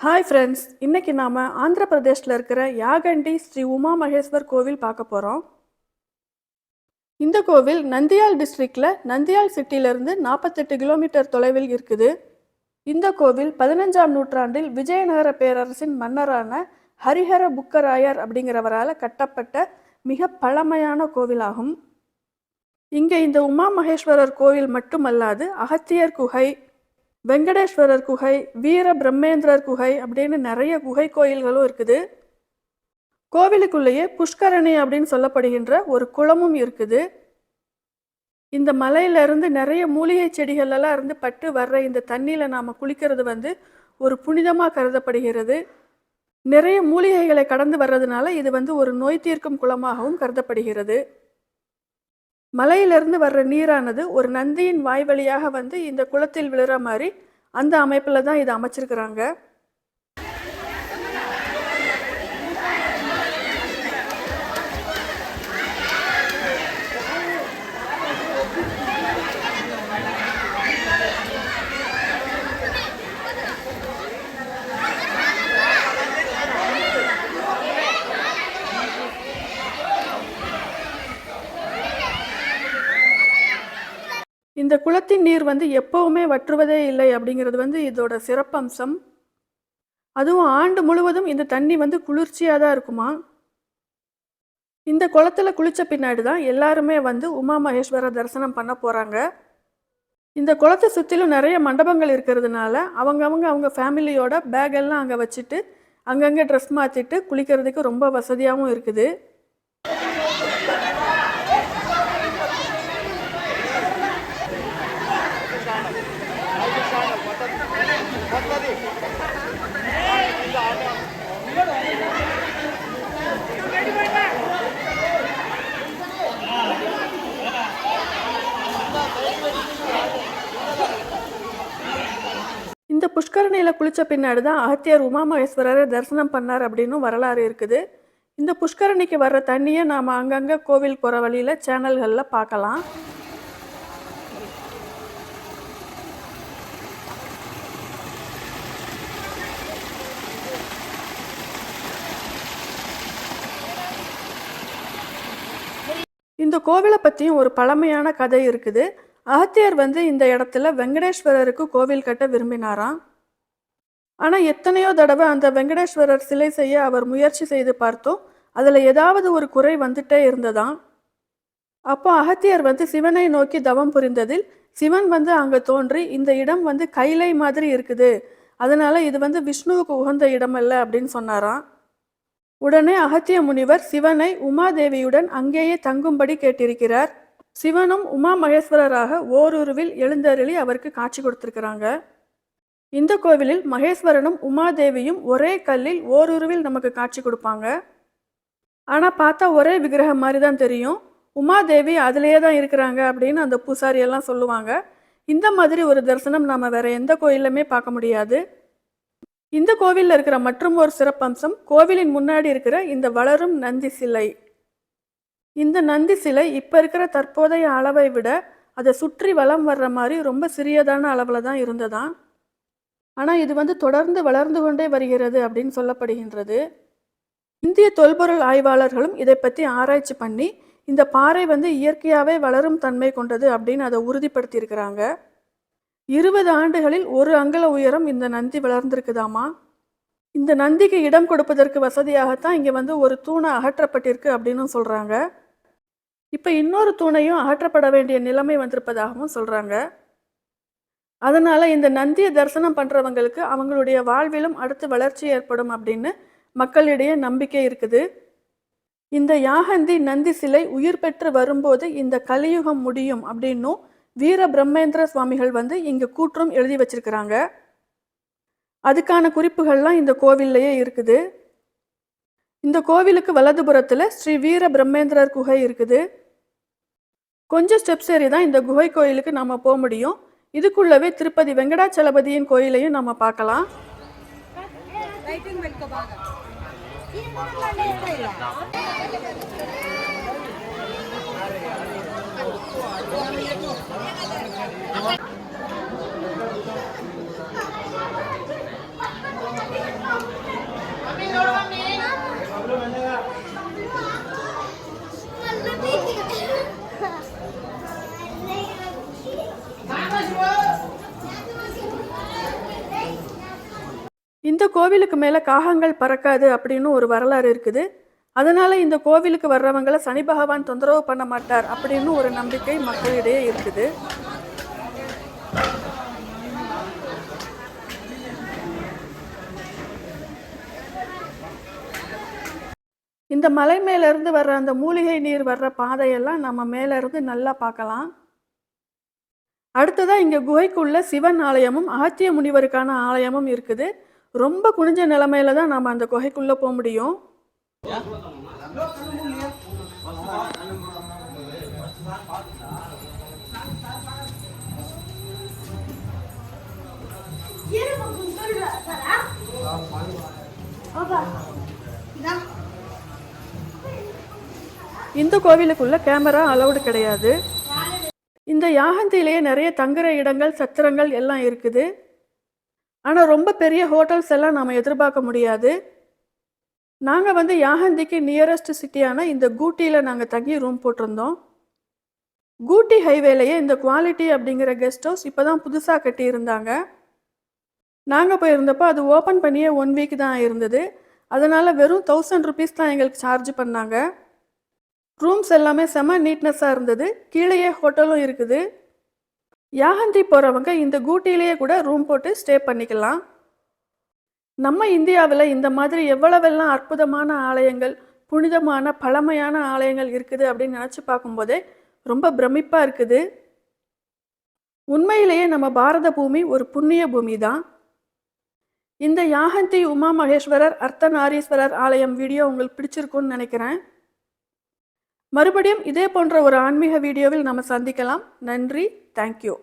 Hi friends இன்னைக்கு நாம் ஆந்திர பிரதேஷில் இருக்கிற யாகண்டி ஸ்ரீ உமா மகேஸ்வர் கோவில் பார்க்க போகிறோம் இந்த கோவில் நந்தியால் டிஸ்ட்ரிக்டில் நந்தியால் சிட்டியிலிருந்து நாற்பத்தெட்டு கிலோமீட்டர் தொலைவில் இருக்குது. இந்த கோவில் பதினஞ்சாம் நூற்றாண்டில் விஜயநகர பேரரசின் மன்னரான ஹரிஹர புக்கராயர் அப்படிங்கிறவரால் கட்டப்பட்ட மிக பழமையான கோவிலாகும். இங்கே இந்த உமா மகேஸ்வரர் கோவில் மட்டுமல்லாது அகத்தியர் குகை வெங்கடேஸ்வரர் குகை வீர பிரம்மேந்திரர் குகை அப்படின்னு நிறைய குகை கோயில்களும் இருக்குது. கோவிலுக்குள்ளேயே புஷ்கரணி அப்படின்னு சொல்லப்படுகின்ற ஒரு குளமும் இருக்குது. இந்த மலையிலிருந்து நிறைய மூலிகை செடிகள் எல்லாம் இருந்து பட்டு வர்ற இந்த தண்ணியில் நாம் குளிக்கிறது வந்து ஒரு புனிதமாக கருதப்படுகிறது. நிறைய மூலிகைகளை கடந்து வர்றதுனால இது வந்து ஒரு நோய் தீர்க்கும் குளமாகவும் கருதப்படுகிறது. மலையிலிருந்து வர்ற நீரானது ஒரு நந்தியின் வாய் வழியாக வந்து இந்த குளத்தில் விழுற மாதிரி அந்த அமைப்பில் தான் இதை அமைச்சிருக்கிறாங்க. இந்த குளத்தின் நீர் வந்து எப்போவுமே வற்றுவதே இல்லை அப்படிங்கிறது வந்து இதோட சிறப்பம்சம். அதுவும் ஆண்டு முழுவதும் இந்த தண்ணி வந்து குளிர்ச்சியாக தான் இருக்குமா? இந்த குளத்துல குளித்த பின்னாடி தான் எல்லாருமே வந்து உமா மகேஸ்வர தரிசனம் பண்ண போகிறாங்க இந்த குளத்தை சுற்றிலும் நிறைய மண்டபங்கள் இருக்கிறதுனால அவங்கவங்க அவங்க ஃபேமிலியோட பேக் எல்லாம் அங்கே வச்சுட்டு அங்கங்கே ட்ரெஸ் மாற்றிட்டு குளிக்கிறதுக்கு ரொம்ப வசதியாகவும் இருக்குது இந்த புஷ்கரணியில் குளித்த பின்னாடி தான் அகத்தியர் உமாமகேஸ்வரரை தரிசனம் பண்ணார் அப்படின்னு வரலாறு இருக்குது. இந்த புஷ்கரணிக்கு வர்ற தண்ணியை நாம் அங்கங்கே கோவில் போகிற வழியில் சேனல்களில் பார்க்கலாம். இந்த கோவிலை பற்றியும் ஒரு பழமையான கதை இருக்குது. அகத்தியர் வந்து இந்த இடத்துல வெங்கடேஸ்வரருக்கு கோவில் கட்ட விரும்பினாராம். ஆனால் எத்தனையோ தடவை அந்த வெங்கடேஸ்வரர் சிலை செய்ய அவர் முயற்சி செய்து பார்த்தோம். அதில் ஏதாவது ஒரு குறை வந்துட்டே இருந்ததாம் அப்போ அகத்தியர் வந்து சிவனை நோக்கி தவம் புரிந்ததில் சிவன் வந்து அங்கே தோன்றி இந்த இடம் வந்து கைலை மாதிரி இருக்குது. அதனால இது வந்து விஷ்ணுவுக்கு உகந்த இடம் அல்ல அப்படின்னு சொன்னாராம். உடனே அகத்திய முனிவர் சிவனை உமாதேவியுடன் அங்கேயே தங்கும்படி கேட்டிருக்கிறார். சிவனும் உமா மகேஸ்வரராக ஓருருவில் எழுந்தருளி அவருக்கு காட்சி கொடுத்திருக்கிறாங்க. இந்த கோவிலில் மகேஸ்வரனும் உமாதேவியும் ஒரே கல்லில் ஓருருவில் நமக்கு காட்சி கொடுப்பாங்க. ஆனால் பார்த்தா ஒரே விக்கிரகம் மாதிரி தான் தெரியும். உமாதேவி அதிலேயே தான் இருக்கிறாங்க அப்படின்னு அந்த பூசாரி எல்லாம் சொல்லுவாங்க. இந்த மாதிரி ஒரு தரிசனம் நாம் வேற எந்த கோயிலுமே பார்க்க முடியாது. இந்த கோவிலில் இருக்கிற மற்றும் ஒரு சிறப்பம்சம் கோவிலின் முன்னாடி இருக்கிற இந்த வளரும் நந்தி சிலை. இந்த நந்தி சிலை இப்போ இருக்கிற தற்போதைய அளவை விட அதை சுற்றி வலம் வர்ற மாதிரி ரொம்ப சிறியதான அளவில் தான் இருந்ததாம். ஆனால் இது வந்து தொடர்ந்து வளர்ந்து கொண்டே வருகிறது அப்படின்னு சொல்லப்படுகின்றது. இந்திய தொல்பொருள் ஆய்வாளர்களும் இதை பற்றி ஆராய்ச்சி பண்ணி இந்த பாறை வந்து இயற்கையாகவே வளரும் தன்மை கொண்டது அப்படின்னு அதை உறுதிப்படுத்தியிருக்கிறாங்க. இருபது ஆண்டுகளில் ஒரு அங்கல உயரம் இந்த நந்தி வளர்ந்திருக்குதாமா? இந்த நந்திக்கு இடம் கொடுப்பதற்கு வசதியாகத்தான் இங்கே வந்து ஒரு தூணை அகற்றப்பட்டிருக்கு அப்படின்னு சொல்கிறாங்க இப்போ இன்னொரு தூணையும் அகற்றப்பட வேண்டிய நிலைமை வந்திருப்பதாகவும் சொல்கிறாங்க அதனால் இந்த நந்தியை தரிசனம் பண்ணுறவங்களுக்கு அவங்களுடைய வாழ்விலும் அடுத்து வளர்ச்சி ஏற்படும் அப்படின்னு மக்களிடையே நம்பிக்கை இருக்குது. இந்த யாகந்தி நந்தி சிலை உயிர் பெற்று வரும்போது இந்த கலியுகம் முடியும் அப்படின்னும் வீர பிரம்மேந்திர சுவாமிகள் வந்து இங்கே கூற்றும் எழுதி வச்சிருக்கிறாங்க. அதுக்கான குறிப்புகள்லாம் இந்த கோவில்லையே இருக்குது. இந்த கோவிலுக்கு வலதுபுறத்தில் ஸ்ரீ வீர பிரம்மேந்திரர் குகை இருக்குது. கொஞ்சம் ஸ்டெப்ஸ் ஏறி தான் இந்த குகை கோயிலுக்கு நம்ம போக முடியும். இதுக்குள்ளவே திருப்பதி வெங்கடாச்சலபதியின் கோயிலையும் நம்ம பார்க்கலாம். Thank இந்த கோவிலுக்கு மேலே காகங்கள் பறக்காது அப்படின்னு ஒரு வரலாறு இருக்குது. அதனால் இந்த கோவிலுக்கு வர்றவங்களை சனி பகவான் தொந்தரவு பண்ண மாட்டார் அப்படின்னு ஒரு நம்பிக்கை மக்களிடையே இருக்குது. இந்த மலை மேலேருந்து வர்ற அந்த மூலிகை நீர் வர்ற பாதையெல்லாம் நம்ம மேலேருந்து நல்லா பார்க்கலாம். அடுத்ததாக இங்கே குகைக்குள்ள சிவன் ஆலயமும் ஆத்திய முனிவருக்கான ஆலயமும் இருக்குது. ரொம்ப குனிஞ்ச நிலமையில தான் நாம் அந்த குகைக்குள்ள போக முடியும். இந்த கோவிலுக்குள்ள கேமரா அலௌடு கிடையாது. இந்த யாகந்திலேயே நிறைய தங்குற இடங்கள் சத்திரங்கள் எல்லாம் இருக்குது. ஆனால் ரொம்ப பெரிய ஹோட்டல்ஸ் எல்லாம் நாம் எதிர்பார்க்க முடியாது. நாங்கள் வந்து யாகந்திக்கு நியரஸ்ட் சிட்டியான இந்த கூட்டியில் நாங்கள் தங்கி ரூம் போட்டிருந்தோம். கூட்டி ஹைவேலையே இந்த குவாலிட்டி அப்படிங்கிற கெஸ்ட் ஹவுஸ் இப்போ தான் புதுசாக கட்டியிருந்தாங்க. நாங்கள் போயிருந்தப்போ அது ஓப்பன் பண்ணியே ஒன் வீக் தான் இருந்தது. அதனால் வெறும் தௌசண்ட் ருபீஸ் தான் எங்களுக்கு சார்ஜ் பண்ணாங்க. ரூம்ஸ் எல்லாமே செம நீட்னஸாக இருந்தது. கீழேயே ஹோட்டலும் இருக்குது. யாகந்தி போகிறவங்க இந்த கூட்டிலேயே கூட ரூம் போட்டு ஸ்டே பண்ணிக்கலாம். நம்ம இந்தியாவில் இந்த மாதிரி எவ்வளவெல்லாம் அற்புதமான ஆலயங்கள் புனிதமான பழமையான ஆலயங்கள் இருக்குது அப்படின்னு நினச்சி பார்க்கும்போதே ரொம்ப பிரமிப்பாக இருக்குது. உண்மையிலேயே நம்ம பாரத பூமி ஒரு புண்ணிய பூமி தான் இந்த யாகந்தி உமா மகேஸ்வரர் அர்த்தநாரீஸ்வரர் ஆலயம் வீடியோ உங்களுக்கு பிடிச்சிருக்குன்னு நினைக்கிறேன். மறுபடியும் இதே போன்ற ஒரு ஆன்மீக வீடியோவில் நம்ம சந்திக்கலாம். நன்றி. தேங்க்யூ